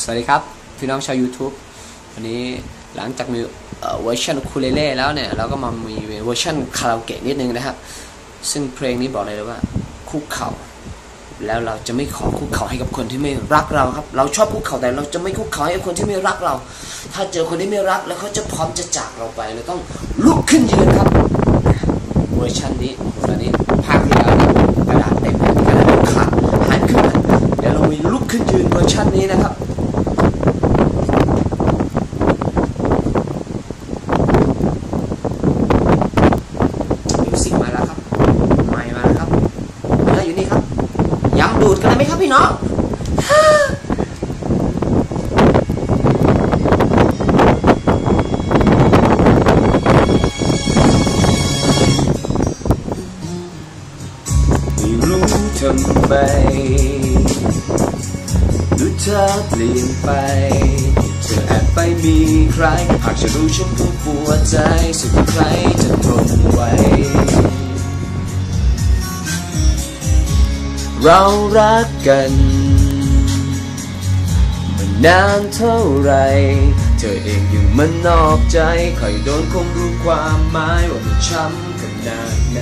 สวัสดีครับ พี่น้องชาว YouTube วันนี้หลังจากมีเวอร์ชันคูเลเล่แล้วเนี่ย เราก็มามีเวอร์ชันคาราโอเกะนิดนึงนะครับ ซึ่งเพลงนี้บอกเลยเลยว่า คุกเข่าแล้วเราจะไม่ขอคุกเข่าให้กับคนที่ไม่รักเราครับ เราชอบคุกเข่าแต่เราจะไม่คุกเข่าให้กับคนที่ไม่รักเรา ถ้าเจอคนที่ไม่รักแล้วเขาจะพร้อมจะจากเราไปเราต้องลุกขึ้นยืนครับ เวอร์ชันนี้ตอนนี้ภาคำไมดูเธอเปลี่ยนไป เธอแอบไปมีใคร หากฉันรู้ฉันก็ปวดใจสุดใครจะทนไหวเรารักกันมานานเท่าไร เธอเองยังมันนอกใจ ใครโดนคงรู้ความหมายว่ามันช้ำขนาดไหน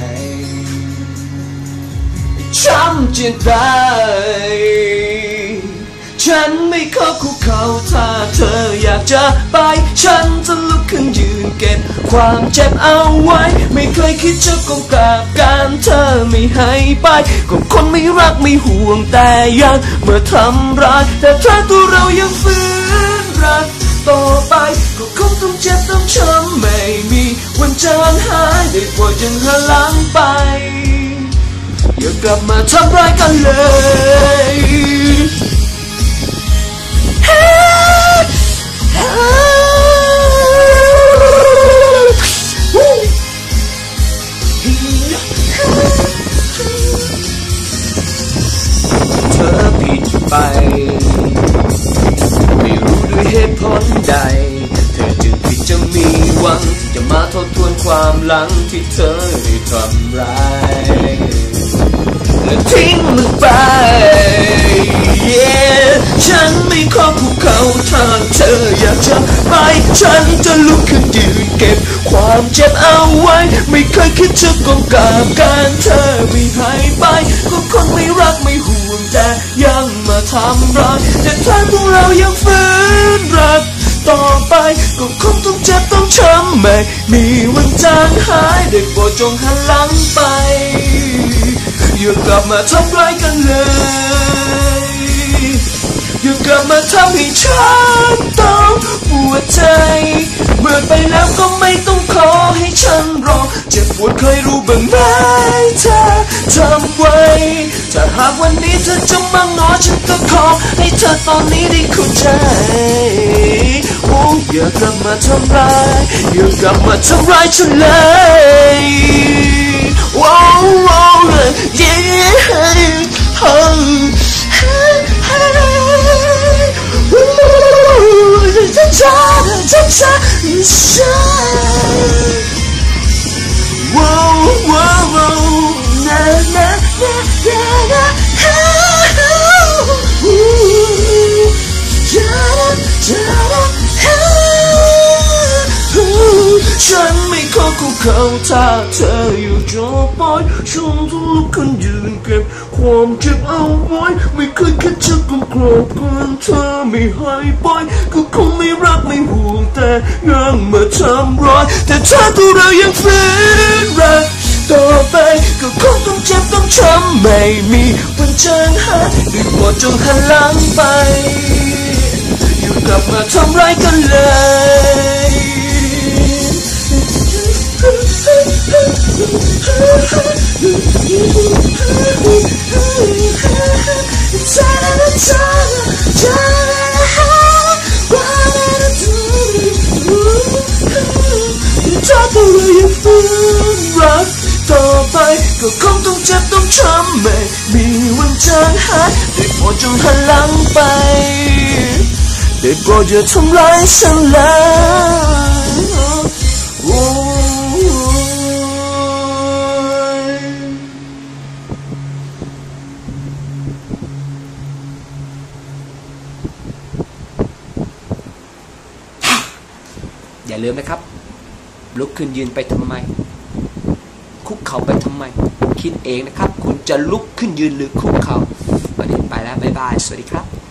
ช้ำจิตใจฉันไม่เข้าคุกเขาถ้าเธออยากจะไป ฉันจะลุกขึ้นยืนเก็บความเจ็บเอาไว้ ไม่เคยคิดจะกงกราบการเธอไม่ให้ไปก็คนไม่รักไม่ห่วงแต่ยังเมื่อทำร้ายแต่ถ้าตัวเรายังฝืนรักต่อไปก็คงต้องเจ็บต้องช้ำไม่มี วันจางหายได้โปรดยังหันหลังไป กลับมาทำร้ายกันเลยเธอผิดไป ไม่รู้ด้วยเหตุผลใด เธอจึงคิดจะมีหวังที่จะมาทบทวนความหลังที่เธอได้ทำร้าย และทิ้งมันไป yeah ฉันไม่ขอคุกเขาถ้าเธออยากจะไป ฉันจะลุกขึ้นยืนเก็บ ความเจ็บเอาไว้ ไม่เคยคิดจะกงกาบการเธอไม่ให้ไป ก็คนไม่รักไม่ห่วงแต่ยังมาทำร้ายแต่ถ้าพวกเรายังฝืนรักต่อไปก็คงต้องเจ็บต้องช้ำไม่มีวันจางหายได้โปรดจงหันหลังไป อย่ากลับมาทำร้ายกันเลย อย่ากลับมาทำให้ฉันต้องปวดใจ เมื่อไปแล้วก็ไม่ต้องขอให้ฉันรอ เจ็บปวดเคยรู้บ้างไหมเธอทำไว้ ถ้าหากวันนี้เธอจะมังนอฉันก็ขอให้เธอตอนนี้ได้เข้าใจ อ้อย่ากลับมาทำร้ายอย่ากลับมาทำร้ายฉันเลยว้าวว้าวเลย yeah oh ฉันช้าฉันช้า ฉันไม่ขอคุกเขาถ้าเธออยู่จอปล่อยฉันจะลุกขึ้นยืนเก็บความเจ็บเอาไว้ ไม่เคยคิดจะกำกรอบกันเธอไม่ให้ไปก็คงไม่รักไม่ห่วงแต่ยังมาทำร้ายแต่ถ้าตัวเรายังฝืนรักต่อไปก็คงต้องเจ็บต้องช้ำไม่มีวันจางหายได้โปรดจงหันหลังไป อยู่กลับมาทำร้ายกันเลย ถ้าตัวเรายังฝืนรักต่อไปก็คงต้องเจ็บต้องช้ำไม่มีวันจางหายได้โปรดจงหันหลังไปได้โปรดอย่าทำร้ายฉันเลย อย่าลืมนะครับ ลุกขึ้นยืนไปทำไม คุกเข่าไปทำไม คิดเองนะครับ คุณจะลุกขึ้นยืนหรือคุกเข่าวันนี้ไปแล้ว บ๊ายบาย สวัสดีครับ